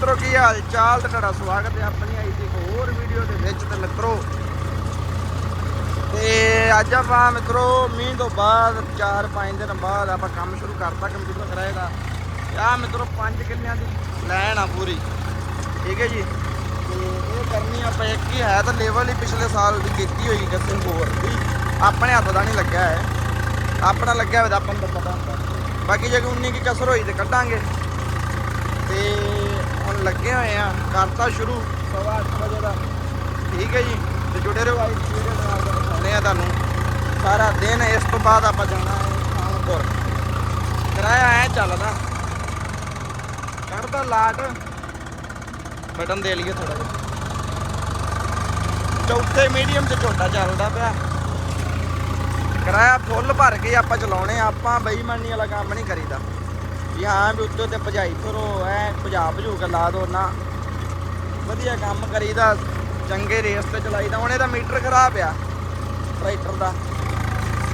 ਮਿੱਤਰੋ, ਕੀ ਹਾਲ ਚਾਲ? ਤੇ ਤੁਹਾਡਾ ਸਵਾਗਤ ਹੈ ਆਪਣੀ ਆਈ ਦੀ ਇੱਕ ਹੋਰ ਵੀਡੀਓ ਦੇ ਵਿੱਚ ਤੇ ਮਿੱਤਰੋ। ਤੇ ਅੱਜ ਆਪਾਂ ਮਿੱਤਰੋ, ਮੀਂਹ ਤੋਂ ਬਾਅਦ 4-5 ਦਿਨ ਬਾਅਦ ਆਪਾਂ ਕੰਮ ਸ਼ੁਰੂ ਕਰਤਾ ਕੰਪਿਊਟਰ ਕਰਾਏ ਦਾ। ਆ ਮਿੱਤਰੋ 5 ਕਿੱਲਿਆਂ ਦੀ ਲੈਣ ਆ ਪੂਰੀ। ਠੀਕ ਹੈ ਜੀ? ਤੇ ਇਹ ਕਰਨੀ ਆਪਾਂ ਇੱਕ ਹੀ ਹੈ ਤਾਂ ਲੈਵਲ ਹੀ ਪਿਛਲੇ ਸਾਲ ਦੀ ਕੀਤੀ ਹੋਈ ਕਿਸੇ ਹੋਰ ਦੀ ਆਪਣੇ ਹੱਥ ਦਾ ਨਹੀਂ ਲੱਗਿਆ ਹੈ ਆਪਣਾ ਲੱਗਿਆ ਹੋਵੇ ਤਾਂ ਆਪਾਂ ਨੂੰ ਪਤਾ ਹੁੰਦਾ। ਬਾਕੀ ਜੇ ਕੋਈ 19 ਕੀ ਕਸਰ ਹੋਈ ਤੇ ਕੱਢਾਂਗੇ। ਤੇ ਹੁਣ ਲੱਗੇ ਹੋਏ ਆ। ਕਰਤਾ ਸ਼ੁਰੂ। ਸਵਾ ਅੱਠ ਵਜੇ ਦਾ। ਠੀਕ ਹੈ ਜੀ। ਤੇ ਜੁੜੇ ਰਹੋ। ਆਈ ਵੀਡੀਓ ਨਾਲ ਤਾਂ ਦਿਖਾਉਂਦੇ ਆ ਤੁਹਾਨੂੰ। ਸਾਰਾ ਦਿਨ ਇਸ ਤੋਂ ਬਾਅਦ ਆਪਾਂ ਜਾਣਾ ਹੈ ਖਾਨਪੁਰ ਕਿਰਾਇਆ ਐ ਚੱਲਦਾ। ਕਰਦਾ ਲਾਟ। ਬਟਨ ਦੇ ਲਈਏ ਥੋੜਾ ਜਿਹਾ। ਚੌਥੇ ਮੀਡੀਅਮ 'ਚ ਝੋਟਾ ਚੱਲਦਾ ਪਿਆ। ਕਿਰਾਇਆ ਫੁੱਲ ਭਰ ਕੇ ਆਪਾਂ ਚਲਾਉਣੇ ਆਪਾਂ ਬੇਈਮਾਨੀ ਵਾਲਾ ਕੰਮ ਨਹੀਂ ਕਰੀਦਾ। ਵੀ ਹਾਂ ਵੀ ਉੱਤੇ ਤੇ ਭਜਾਈ ਫਿਰੋ ਐ ਭਜਾ ਭਜੂ ਕੇ ਲਾ ਦੋ ਨਾ। ਵਧੀਆ ਕੰਮ ਕਰੀਦਾ, ਚੰਗੇ ਰੇਸ ਤੇ ਚਲਾਈਦਾ। ਹੁਣ ਇਹਦਾ ਮੀਟਰ ਖਰਾਬ ਆ, ਟਰੈਕਟਰ ਦਾ।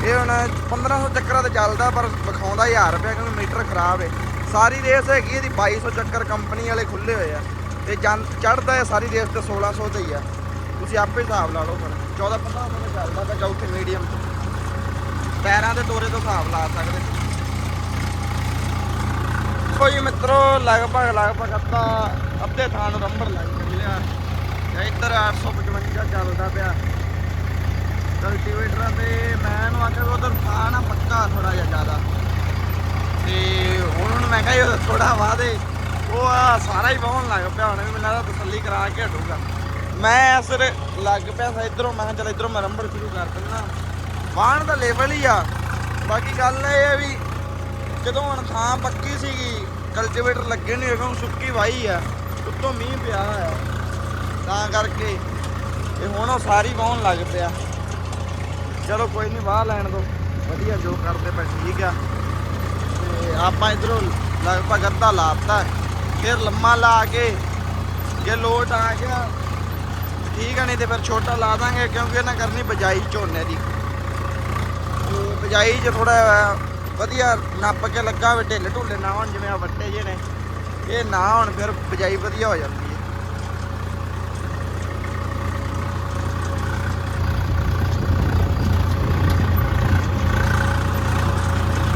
ਇਹ ਹੁਣ 1500 ਚੱਕਰਾਂ ਤੇ ਚੱਲਦਾ, ਪਰ ਵਿਖਾਉਂਦਾ 1000 ਰੁਪਏ ਕਿਉਂਕਿ ਮੀਟਰ ਖਰਾਬ ਹੈ ਸਾਰੀ ਰੇਸ ਹੈਗੀ ਇਹਦੀ 2200 ਚੱਕਰ ਕੰਪਨੀ ਵਾਲੇ ਖੁੱਲੇ ਹੋਏ ਆ। ਤੇ ਚੜਦਾ ਹੈ ਸਾਰੀ ਰੇਸ ਤੇ 1600 ਤੇ ਹੀ ਆ। ਤੁਸੀਂ ਆਪੇ ਹਿਸਾਬ ਲਾ ਲਓ ਫਿਰ। 14 1500 ਤੇ ਚੱਲਦਾ ਤਾਂ ਚੌਥੇ ਮੀਡੀਅਮ। ਪੈਰਾਂ ਦੇ ਤੋਰੇ ਤੋਂ ਹਿਸਾਬ ਲਾ ਸਕਦੇ। ਦੇਖੋ ਜੀ ਮਿੱਤਰੋ, ਲਗਭਗ ਲਗਭਗ ਅੱਧਾ ਅੱਧੇ ਥਾਂ ਨੂੰ ਰੰਬਰ ਲੱਗ ਮਿਲਿਆ ਤੇ ਇੱਧਰ 855 ਚੱਲਦਾ ਪਿਆ। ਕਲਟੀਵੇਟਰਾਂ ਤੇ ਮੈਂ ਇਹਨੂੰ ਆਖਿਆ ਵੀ ਉਧਰ ਥਾਂ ਨਾ ਪੱਕਾ ਥੋੜਾ ਜਿਹਾ ਜ਼ਿਆਦਾ। ਤੇ ਹੁਣ ਹੁਣ ਮੈਂ ਕਿਹਾ ਇਹ ਥੋੜਾ ਵਾਦੇ ਉਹ ਆ ਸਾਰਾ ਹੀ ਵਾਹਣ ਲੱਗ ਪਿਆ। ਹੁਣ ਵੀ ਮੈਨੂੰ ਲੱਗਦਾ ਤਸੱਲੀ ਕਰਾ ਕੇ ਹਟੂਗਾ। ਮੈਂ ਅਸਰ ਲੱਗ ਪਿਆ ਸੀ ਇਧਰੋਂ। ਮੈਂ ਕਿਹਾ ਚੱਲ ਇਧਰੋਂ ਮੈਂ ਰੰਬੜ ਸ਼ੁਰੂ ਕਰ ਦਿੰਦਾ। ਵਾਹਣ ਦਾ ਲੈਵਲ ਹੀ ਆ। ਬਾਕੀ ਗੱਲ ਇਹ ਹੈ ਵੀ ਜਦੋਂ ਹੁਣ ਥਾਂ ਪੱਕੀ ਸੀਗੀ ਕਲਟੀਵੇਟਰ ਲੱਗੇ ਨਹੀਂ ਹੁਣ ਸੁੱਕੀ ਵਾਹੀ ਆ, ਉੱਤੋਂ ਮੀਂਹ ਪਿਆ ਆ ਤਾਂ ਕਰਕੇ ਇਹ ਹੁਣ ਉਹ ਸਾਰੀ ਵਾਹਣ ਲੱਗ ਪਿਆ। ਚਲੋ ਕੋਈ ਨਹੀਂ ਵਾਹ ਲੈਣ ਦੋ। ਵਧੀਆ, ਜੋ ਕਰਦੇ ਪਏ, ਠੀਕ ਆ। ਤੇ ਆਪਾਂ ਇਧਰੋਂ ਲਗਭਗ ਅੱਧਾ ਲਾਤਾ। ਫਿਰ ਲੰਮਾ ਲਾ ਕੇ, ਜੇ ਲੋਟ ਆ ਗਿਆ, ਠੀਕ ਆ, ਨਹੀਂ ਤੇ ਫਿਰ ਛੋਟਾ ਲਾ ਦਾਂਗੇ, ਕਿਉਂਕਿ ਇਹਨਾਂ ਕਰਨੀ ਬਜਾਈ ਝੋਨੇ ਦੀ। ਤੇ ਬਜਾਈ 'ਚ ਥੋੜਾ ਵਧੀਆ ਨੱਪ ਕੇ ਲੱਗਾ ਹੋਵੇ ਢਿੱਲ ਢੁੱਲੇ ਨਾ ਹੋਣ, ਜਿਵੇਂ ਆ ਵੱਟੇ ਜਿਹੇ ਨੇ। ਇਹ ਨਾ ਹੋਣ, ਫਿਰ ਬਜਾਈ ਵਧੀਆ ਹੋ ਜਾਂਦੀ ਹੈ।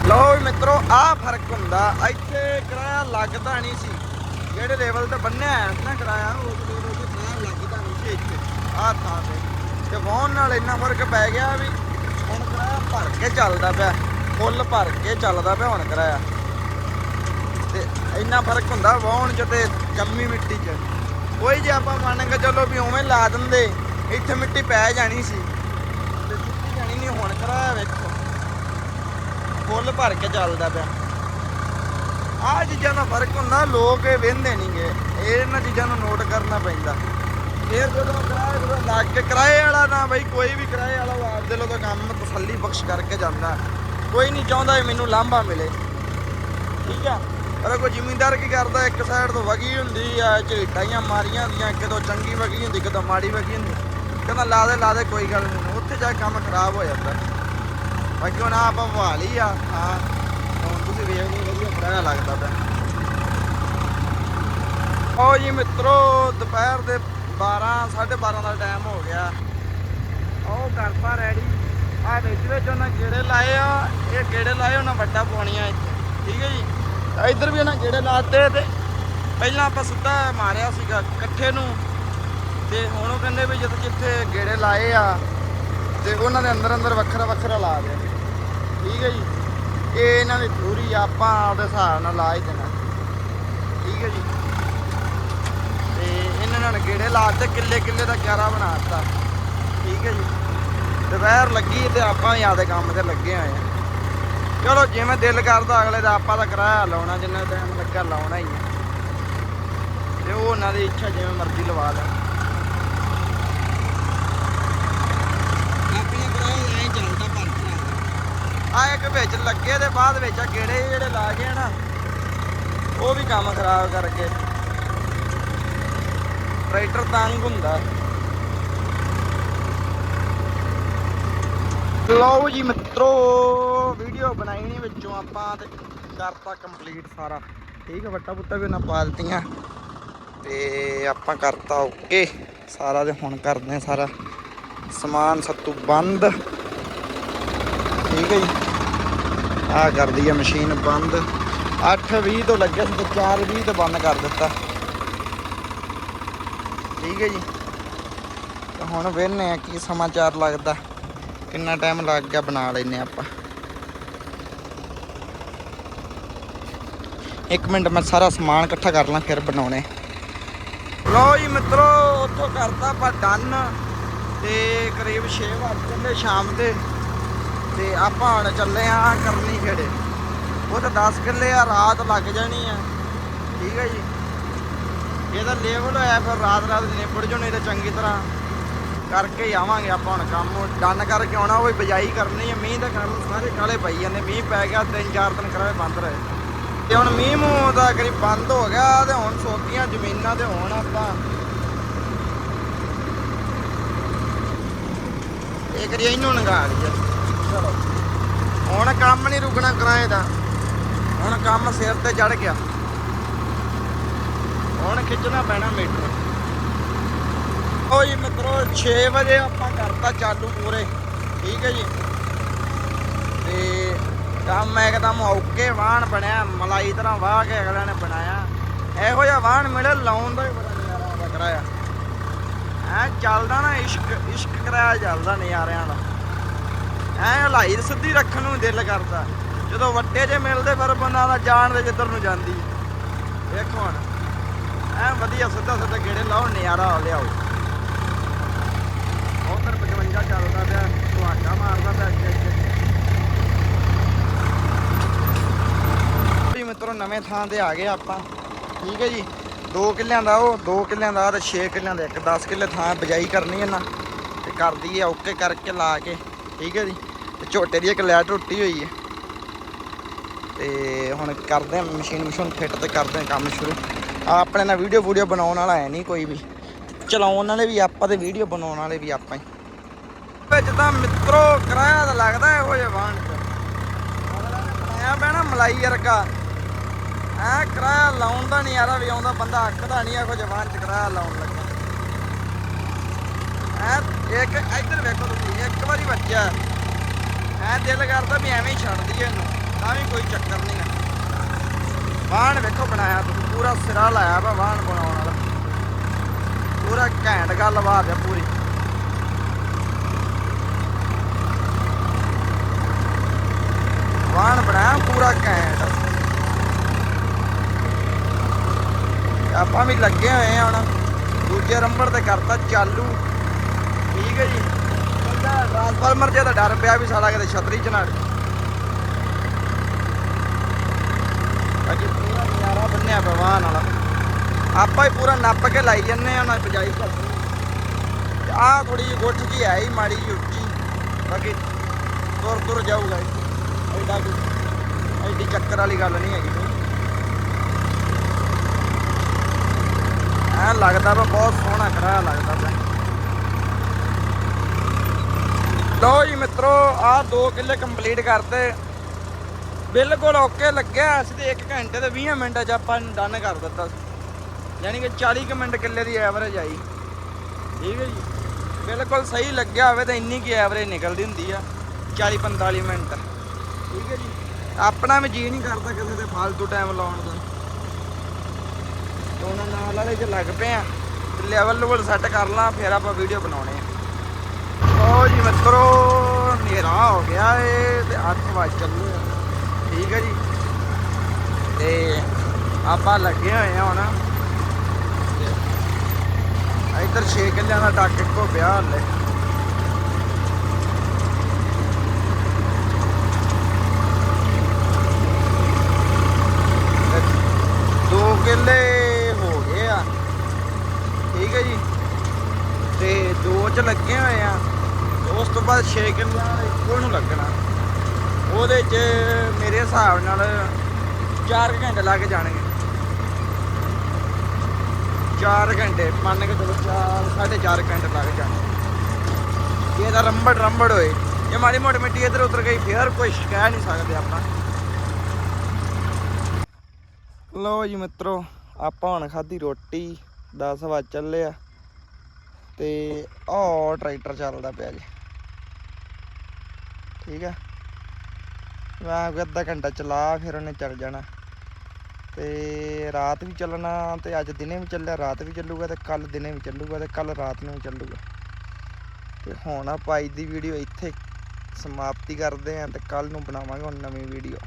ਲਓ ਵੀ ਮਿੱਤਰੋ, ਆਹ ਫ਼ਰਕ ਹੁੰਦਾ। ਇੱਥੇ ਕਿਰਾਇਆ ਲੱਗਦਾ ਨਹੀਂ ਸੀ। ਜਿਹੜੇ ਲੈਵਲ ਤੇ ਬੰਨਿਆ ਹੈ ਨਾ ਕਿਰਾਇਆ ਉਸ ਲੈਵਲ ਤੇ ਕਿਰਾਇਆ ਲੱਗਦਾ ਨਹੀਂ ਸੀ ਇੱਥੇ। ਆਹ ਥਾਂ ਤੇ। ਤੇ ਵਾਹਨ ਨਾਲ ਇੰਨਾ ਫ਼ਰਕ ਪੈ ਗਿਆ ਵੀ ਹੁਣ ਕਿਰਾਇਆ ਭਰ ਕੇ ਚੱਲਦਾ ਪਿਆ। ਫੁੱਲ ਭਰ ਕੇ ਚੱਲਦਾ ਪਿਆ ਹੁਣ ਕਿਰਾਇਆ। ਤੇ ਇੰਨਾ ਫ਼ਰਕ ਹੁੰਦਾ ਵਾਹਣ ਚ ਤੇ ਜੰਮੀ ਮਿੱਟੀ ਚ। ਕੋਈ ਜੇ ਆਪਾਂ ਮੰਨ ਕੇ ਚਲੋ ਵੀ ਉਵੇਂ ਲਾ ਦਿੰਦੇ, ਇੱਥੇ ਮਿੱਟੀ ਪੈ ਜਾਣੀ ਸੀ। ਤੇ ਸੁੱਕੀ ਜਾਣੀ ਨਹੀਂ, ਹੁਣ ਕਿਰਾਇਆ ਵੇਖੋ। ਫੁੱਲ ਭਰ ਕੇ ਚੱਲਦਾ ਪਿਆ। ਆਹ ਚੀਜ਼ਾਂ ਦਾ ਫ਼ਰਕ ਹੁੰਦਾ, ਲੋਕ ਇਹ ਵੇਂਦੇ ਨਹੀਂਗੇ ਇਹਨਾਂ ਚੀਜ਼ਾਂ ਨੂੰ ਨੋਟ ਕਰਨਾ ਪੈਂਦਾ। ਫਿਰ ਜਦੋਂ ਕਿਰਾਏ ਜਦੋਂ ਲੱਗ ਕੇ, ਕਿਰਾਏ ਵਾਲਾ ਨਾ ਬਈ ਕੋਈ ਵੀ ਕਿਰਾਏ ਵਾਲਾ ਉਹ ਆਪਦੇ ਲੋ ਤਾਂ ਕੰਮ ਤਸੱਲੀ ਬਖਸ਼ ਕਰਕੇ ਜਾਂਦਾ। ਕੋਈ ਨਹੀਂ ਚਾਹੁੰਦਾ ਵੀ ਮੈਨੂੰ ਲਾਂਭਾ ਮਿਲੇ। ਠੀਕ ਆ? ਪਰ ਕੋਈ ਜ਼ਿਮੀਂਦਾਰ ਕੀ ਕਰਦਾ? ਇੱਕ ਸਾਈਡ ਤੋਂ ਵਗੀ ਹੁੰਦੀ ਆ ਝੇਟਾਈਆਂ ਮਾਰੀਆਂ ਹੁੰਦੀਆਂ ਕਿਤੋਂ ਚੰਗੀ ਵਗੀ ਹੁੰਦੀ ਕਿਤੋਂ ਮਾੜੀ ਵਗੀ ਹੁੰਦੀ। ਕਹਿੰਦਾ ਲਾ ਦੇ ਲਾ ਦੇ, ਕੋਈ ਗੱਲ ਨਹੀਂ ਉੱਥੇ ਜਾ ਕੇ ਕੰਮ ਖਰਾਬ ਹੋ ਜਾਂਦਾ। ਬਾਕੀ ਹੁਣ ਆਪਾਂ ਵਹਾ ਆ। ਹਾਂ, ਹੁਣ ਤੁਸੀਂ ਵੇਖ ਲਓ, ਵਧੀਆ ਕਿਰਾਇਆ ਲੱਗਦਾ ਪਿਆ। ਓ ਜੀ ਮਿੱਤਰੋ, ਦੁਪਹਿਰ ਦੇ 12 12:30 ਦਾ ਟਾਈਮ ਹੋ ਗਿਆ। ਉਹ ਕਰਤਾ ਰੈਡੀ ਆ ਵਿੱਚ ਵਿੱਚ ਉਹਨਾਂ ਗੇੜੇ ਲਾਏ ਆ, ਇਹ ਗੇੜੇ ਲਾਏ, ਉਹਨਾਂ ਵੱਡਾ ਪਾਉਣੀਆਂ ਇੱਥੇ, ਠੀਕ ਹੈ ਜੀ? ਇੱਧਰ ਵੀ ਉਹਨਾਂ ਗੇੜੇ ਲਾਤੇ ਤੇ ਪਹਿਲਾਂ ਆਪਾਂ ਸਿੱਧਾ ਮਾਰਿਆ ਸੀਗਾ ਇਕੱਠੇ ਨੂੰ। ਤੇ ਹੁਣ ਉਹ ਕਹਿੰਦੇ ਵੀ ਜਿੱਥੇ ਜਿੱਥੇ ਗੇੜੇ ਲਾਏ ਆ, ਤੇ ਉਹਨਾਂ ਦੇ ਅੰਦਰ ਅੰਦਰ ਵੱਖਰਾ ਵੱਖਰਾ ਲਾ ਦਿਆ। ਠੀਕ ਹੈ ਜੀ? ਇਹ ਇਹਨਾਂ ਦੀ ਥਿਊਰੀ ਆਪਾਂ ਆਪਦੇ ਹਿਸਾਬ ਨਾਲ ਲਾ ਹੀ ਦੇਣਾ। ਠੀਕ ਹੈ ਜੀ? ਤੇ ਇਹਨਾਂ ਨੇ ਗੇੜੇ ਲਾ ਲਾਤੇ ਕਿੱਲੇ ਕਿੱਲੇ ਦਾ 11 ਦਿੱਤਾ। ਠੀਕ ਹੈ ਜੀ? ਦੁਪਹਿਰ ਲੱਗੀ ਤੇ ਆਪਾਂ ਵੀ ਆਪਦੇ ਕੰਮ ਤੇ ਲੱਗੇ ਹੋਏ ਆ। ਚਲੋ ਜਿਵੇਂ ਦਿਲ ਕਰਦਾ ਅਗਲੇ ਦਾ ਆਪਾਂ ਤਾਂ ਕਿਰਾਇਆ ਲਾਉਣਾ ਜਿੰਨਾ ਟਾਈਮ ਲੱਗਾ ਲਾਉਣਾ ਹੀ ਆ। ਤੇ ਉਹ ਉਹਨਾਂ ਦੀ ਇੱਛਾ ਜਿਵੇਂ ਮਰਜ਼ੀ ਲਵਾ ਪਰ ਆ ਇੱਕ ਵਿੱਚ ਲੱਗੇ ਦੇ ਬਾਅਦ ਵਿੱਚ ਆ ਗੇੜੇ ਜਿਹੜੇ ਲਾ ਗਏ ਨਾ ਉਹ ਵੀ ਕੰਮ ਖਰਾਬ ਕਰ ਗਏ ਟਰੈਕਟਰ ਤੰਗ ਹੁੰਦਾ। ਲਓ ਜੀ ਮਿੱਤਰੋ ਵੀਡੀਓ ਬਣਾਈ ਨਹੀਂ ਵਿੱਚੋਂ ਆਪਾਂ ਤੇ ਕਰਤਾ ਕੰਪਲੀਟ ਸਾਰਾ। ਠੀਕ ਹੈ ਵੱਟਾ ਬੁੱਟਾ ਵੀ ਨਾ ਪਾ ਦਿੱਤੀਆਂ ਤੇ ਆਪਾਂ ਕਰਤਾ ਓਕੇ ਸਾਰਾ ਤੇ ਹੁਣ ਕਰਦੇ ਆ ਸਾਰਾ ਸਮਾਨ, ਸੱਤੂ ਬੰਦ। ਠੀਕ ਹੈ ਜੀ। ਆ ਕਰਦੀ ਆ ਮਸ਼ੀਨ ਬੰਦ। 8:20 ਤੋਂ ਲੱਗਿਆ ਸੀ ਤੇ 4:20 ਤੋਂ ਬੰਦ ਕਰ ਦਿੱਤਾ। ਠੀਕ ਹੈ ਜੀ। ਹੁਣ ਵੇਖਨੇ ਆ ਕੀ ਸਮਾਚਾਰ ਲੱਗਦਾ। ਕਿੰਨਾ ਟਾਈਮ ਲੱਗ ਗਿਆ ਬਣਾ ਲੈਨੇ ਆਪਾਂ। ਇੱਕ ਮਿੰਟ ਮੈਂ ਸਾਰਾ ਸਮਾਨ ਇਕੱਠਾ ਕਰ ਲਾਂ, ਫਿਰ ਬਣਾਉਣੇ। ਲਓ ਜੀ ਮਿੱਤਰੋ, ਉੱਥੋਂ ਕਰਤਾ ਆਪਾਂ ਡਨ ਤੇ ਕਰੀਬ 6 ਵਜੇ ਚੱਲੇ ਸ਼ਾਮ ਦੇ। ਤੇ ਆਪਾਂ ਹੁਣ ਚੱਲੇ ਆ ਕਰਨੀ ਖੇੜੇ। ਉਹ ਤਾਂ 10 ਕਿੱਲੇ ਆ, ਰਾਤ ਲੱਗ ਜਾਣੀ ਆ। ਠੀਕ ਹੈ ਜੀ। ਇਹਦਾ ਲੈਵਲ ਹੋਇਆ, ਫਿਰ ਰਾਤ ਰਾਤ ਨਿਬੜ ਜੋ ਨਹੀਂ ਤਾਂ ਚੰਗੀ ਤਰ੍ਹਾਂ। ਕਰਕੇ ਹੀ ਆਵਾਂਗੇ ਆਪਾਂ ਹੁਣ ਕੰਮ। ਡਨ ਕਰਕੇ ਆਉਣਾ, ਉਹ ਬਜਾਈ ਕਰਨੀ ਹੈ। ਮੀਂਹ ਦਾ ਕਾਰਨ ਸਾਰੇ ਕਾਲੇ ਪਈ ਜਾਂਦੇ। ਮੀਂਹ ਪੈ ਗਿਆ, ਤਿੰਨ ਚਾਰ ਦਿਨ ਕਰਾਵੇ ਬੰਦ ਰਹੇ। ਤੇ ਹੁਣ ਮੀਂਹ ਮੂੰਹ ਦਾ ਕਰੀ ਬੰਦ ਹੋ ਗਿਆ ਤੇ ਹੁਣ ਸੋਕੀਆਂ ਜ਼ਮੀਨਾਂ ਤੇ ਹੁਣ ਆਪਾਂ ਇਹ ਕਰੀ ਇਹਨੂੰ ਨਗਾ ਲਈਏ। ਚਲੋ। ਹੁਣ ਕੰਮ ਨਹੀਂ ਰੁਕਣਾ ਕਿਰਾਏ ਦਾ। ਹੁਣ ਕੰਮ ਸਿਰ ਤੇ ਚੜ ਗਿਆ। ਹੁਣ ਖਿੱਚਣਾ ਪੈਣਾ ਮੀਟਰ। ਉਹ ਜੀ ਮਿੱਤਰੋ 6 ਵਜੇ ਆਪਾਂ ਕਰਤਾ ਚਾਲੂ ਪੂਰੇ। ਠੀਕ ਹੈ ਜੀ। ਤੇ ਕੰਮ ਇੱਕਦਮ ਓਕੇ, ਵਾਹਣ ਬਣਿਆ। ਮਲਾਈ ਤਰ੍ਹਾਂ ਵਾਹ ਕੇ ਅਗਲਿਆਂ ਨੇ ਬਣਾਇਆ। ਇਹੋ ਜਿਹਾ ਵਾਹਣ ਮਿਲੇ, ਲਾਉਣ ਦਾ ਹੀ ਬੜਾ ਨਜ਼ਾਰਾ ਆਉਂਦਾ ਕਰਾਇਆ ਐ ਚੱਲਦਾ ਨਾ, ਇਸ਼ਕ ਇਸ਼ਕ ਕਰਾਇਆ ਚੱਲਦਾ ਨਜ਼ਾਰਿਆਂ ਦਾ। ਐ ਹਲਾਈ ਸਿੱਧੀ ਰੱਖਣ ਨੂੰ ਦਿਲ ਕਰਦਾ। ਜਦੋਂ ਵੱਡੇ ਜੇ ਮਿਲਦੇ, ਫਿਰ ਬੰਦਾ ਦਾ ਜਾਣ ਦੇ ਜਿੱਧਰ ਨੂੰ ਜਾਂਦੀ। ਵੇਖੋ ਹੁਣ। ਐ ਵਧੀਆ ਸਿੱਧਾ ਸਿੱਧਾ ਗੇੜੇ ਲਾਓ, ਨਜ਼ਾਰਾ ਲਿਆਓ ਉਧਰ 55 ਚੱਲਦਾ ਪਿਆ ਤੁਹਾਡਾ ਮਾਰਦਾ ਪਿਆ ਅੱਗੇ ਅੱਗੇ ਵੀ ਥਾਂ ਤੇ ਆ ਗਏ ਆਪਾਂ? ਠੀਕ ਹੈ ਜੀ। 2 ਕਿੱਲਿਆਂ ਦਾ ਉਹ 2 ਕਿੱਲਿਆਂ ਦਾ ਤੇ 6 ਕਿੱਲਿਆਂ ਦਾ ਇੱਕ। 10 ਕਿੱਲੇ ਥਾਂ ਬਜਾਈ ਕਰਨੀ ਇਹਨਾਂ ਤੇ ਕਰਦੀ ਹੈ ਓਕੇ ਕਰਕੇ ਲਾ ਕੇ। ਠੀਕ ਹੈ ਜੀ। ਤੇ ਝੋਟੇ ਦੀ ਇੱਕ ਲੈਟ ਟੁੱਟੀ ਹੋਈ ਹੈ। ਤੇ ਹੁਣ ਕਰਦੇ ਆ ਮਸ਼ੀਨ ਮਸ਼ੀਨ ਫਿੱਟ ਤੇ ਕਰਦੇ ਆ ਕੰਮ ਸ਼ੁਰੂ। ਆਪਣੇ ਨਾਲ ਵੀਡੀਓ ਵੀਡੀਓ ਬਣਾਉਣ ਵਾਲਾ ਹੈ ਨਹੀਂ ਕੋਈ ਵੀ। ਚਲਾਉਣ ਵਾਲੇ ਵੀ ਆਪਾਂ ਤੇ ਵੀਡੀਓ ਬਣਾਉਣ ਵਾਲੇ ਵੀ ਆਪਾਂ ਹੀ। ਵਿੱਚ ਤਾਂ ਮਿੱਤਰੋ, ਕਿਰਾਇਆ ਤਾਂ ਲੱਗਦਾ ਇਹੋ ਜਿਹਾ ਵਾਹਣ ਚ। ਬਣਾਇਆ ਪੈਣਾ ਮਲਾਈ ਵਰਗਾ। ਐ ਕਿਰਾਇਆ ਲਾਉਣ ਦਾ ਨਹੀਂ ਯਾਰਾ ਵੀ ਆਉਂਦਾ ਬੰਦਾ ਅੱਕਦਾ ਨਹੀਂ ਇਹੋ ਜਿਹੇ ਵਾਹਣ ਚ ਕਿਰਾਇਆ ਲਾਉਣ ਲੱਗਾ। ਐ ਇੱਕ ਇੱਧਰ ਵੇਖੋ ਤੁਸੀਂ, ਇੱਕ ਵਾਰੀ ਵੱਜਿਆ। ਐ ਦਿਲ ਕਰਦਾ ਵੀ ਐਵੇਂ ਹੀ ਛੱਡ ਦਈਏ ਇਹਨੂੰ, ਤਾਂ ਵੀ ਕੋਈ ਚੱਕਰ ਨਹੀਂ ਹੈ ਵਾਹਣ ਵੇਖੋ ਬਣਾਇਆ ਤੁਸੀਂ, ਪੂਰਾ ਸਿਰਾ ਲਾਇਆ ਵਾ ਵਾਹਣ ਬਣਾਉਣ ਵਾਲਾ। ਪੂਰਾ ਘੈਂਟ ਗੱਲਬਾਤ ਹੈ ਪੂਰੀ ਵਾਹਣ ਬਣਾਇਆ ਪੂਰਾ ਘੈਂਟ ਆਪਾਂ ਵੀ ਲੱਗੇ ਹੋਏ ਆ ਹੁਣ। ਦੂਜੇ ਨੰਬਰ ਤੇ ਕਰਤਾ ਚਾਲੂ। ਠੀਕ ਹੈ ਜੀ। ਬੰਦਾ ਟ੍ਰਾਂਸਫਾਰਮਰ ਜੇ ਤਾਂ ਡਰ ਪਿਆ ਵੀ ਸਾਡਾ ਕਿਤੇ ਛਤਰੀ ਚ ਨਾ ਅੜੇ। ਪੂਰਾ ਨਜ਼ਾਰਾ ਬੰਨਿਆ ਪਿਆ ਵਾਹਨ ਵਾਲਾ। ਆਪਾਂ ਹੀ ਪੂਰਾ ਨੱਪ ਕੇ ਲਾਈ ਜੰਨੇ ਆ ਨਾ ਬਜਾਈ ਕਰਦੇ ਤੇ ਆਹ ਥੋੜੀ ਜਿਹੀ ਗੁੱਠ ਜੀ ਹੈ ਹੀ ਮਾੜੀ ਜਿਹੀ ਉੱਚੀ। ਬਾਕੀ ਤੁਰ ਤੁਰ ਜਾਊਗਾ ਇਹ। ਐਡਾ ਐਡੀ ਚੱਕਰ ਵਾਲੀ ਗੱਲ ਨਹੀਂ ਹੈਗੀ ਕੋਈ ਐ ਲੱਗਦਾ ਵਾ, ਬਹੁਤ ਸੋਹਣਾ ਕਰਾਇਆ ਲੱਗਦਾ ਪਿਆ। ਲਓ ਜੀ ਮਿੱਤਰੋ, ਆਹ 2 ਕਿੱਲੇ ਕੰਪਲੀਟ ਕਰਤੇ। ਬਿਲਕੁਲ ਓਕੇ ਲੱਗਿਆ, ਅਸੀਂ ਤੇ 1 ਘੰਟੇ ਤੇ 20 ਮਿੰਟਾਂ ਚ ਆਪਾਂ ਡਨ ਕਰ ਦਿੱਤਾ ਸੀ। ਯਾਨੀ ਕਿ 40 ਕੁ ਮਿੰਟ ਕਿੱਲੇ ਦੀ ਐਵਰੇਜ ਆਈ। ਠੀਕ ਹੈ ਜੀ? ਬਿਲਕੁਲ ਸਹੀ ਲੱਗਿਆ ਹੋਵੇ ਤਾਂ ਇੰਨੀ ਕੀ ਐਵਰੇਜ ਨਿਕਲਦੀ ਹੁੰਦੀ ਆ 40 45 ਮਿੰਟ। ਠੀਕ ਹੈ ਜੀ? ਆਪਣਾ ਵੀ ਜੀ ਨਹੀਂ ਕਰਦਾ ਕਿਸੇ ਤੇ ਫालतू ਟਾਈਮ ਲਾਉਣ ਦਾ। ਉਹਨਾਂ ਨਾਲ ਵਾਲੇ ਚ ਲੱਗ ਪਏ ਆ ਲੈਵਲ ਲੂਵਲ ਸੈੱਟ ਕਰ ਲਾਂ, ਫਿਰ ਆਪਾਂ ਵੀਡੀਓ ਬਣਾਉਣੇ ਆ। ਲਓ ਜੀ ਮਿੱਤਰੋ, ਹਨੇਰਾ ਹੋ ਗਿਆ ਏ, ਤੇ 8 ਵਜ ਚੱਲੇ ਠੀਕ ਹੈ ਜੀ। ਤੇ ਆਪਾਂ ਲੱਗੇ ਹੋਏ ਆ ਹੁਣ। ਇੱਧਰ 6 ਕਿੱਲਿਆਂ ਦਾ ਟੱਕ ਇੱਕੋ ਪਿਆ ਹਲੇ। ਦੋ ਕਿੱਲੇ ਹੋ ਗਏ ਆ ਠੀਕ ਹੈ ਜੀ ਤੇ ਦੋ ਚ ਲੱਗੇ ਹੋਏ ਆ। ਉਸ ਤੋਂ ਬਾਅਦ 6 ਕਿੱਲਿਆਂ ਦਾ ਇੱਕੋ ਨੂੰ ਲੱਗਣਾ। ਉਹਦੇ ਚ ਮੇਰੇ ਹਿਸਾਬ ਨਾਲ 4 ਘੰਟੇ ਲੱਗ ਜਾਣਗੇ। 4 ਘੰਟੇ, ਮੰਨ ਕੇ ਚਲੋ 4 4.5 ਘੰਟੇ ਲੱਗ ਜਾਣਗੇ। ਜੇ ਇਹਦਾ ਰੰਬੜ ਰੰਬੜ ਹੋਏ, ਜੇ ਮਾੜੀ ਮੋਟੀ ਮਿੱਟੀ ਇੱਧਰ ਉੱਧਰ ਗਈ, ਫੇਰ ਕੋਈ ਕਹਿ ਨਹੀਂ ਸਕਦੇ ਆਪਾਂ। ਲਓ ਜੀ ਮਿੱਤਰੋ, ਆਪਾਂ ਹੁਣ ਖਾਧੀ ਰੋਟੀ 10 ਵਜ ਚੱਲੇ ਆ। ਤੇ ਆਹ ਟਰੈਕਟਰ ਚੱਲਦਾ ਪਿਆ ਜੀ। ਠੀਕ ਆ। ਮੈਂ ਕੋਈ ਅੱਧਾ ਘੰਟਾ ਚਲਾ, ਫਿਰ ਉਹਨੇ ਚੱਲ ਜਾਣਾ। ਤੇ ਰਾਤ ਵੀ ਚੱਲਣਾ ਤੇ ਅੱਜ ਦਿਨੇ ਵੀ ਚੱਲਿਆ, ਰਾਤ ਵੀ ਚੱਲੂਗਾ ਤੇ ਕੱਲ ਦਿਨੇ ਵੀ ਚੱਲੂਗਾ ਤੇ ਕੱਲ ਰਾਤ ਨੂੰ ਵੀ ਚੱਲੂਗਾ। ਤੇ ਹੁਣ ਆਪਾਂ ਅੱਜ ਦੀ ਵੀਡੀਓ ਇੱਥੇ ਸਮਾਪਤੀ ਕਰਦੇ ਆਂ ਤੇ ਕੱਲ ਨੂੰ ਬਣਾਵਾਂਗੇ ਹੁਣ ਨਵੀਂ ਵੀਡੀਓ।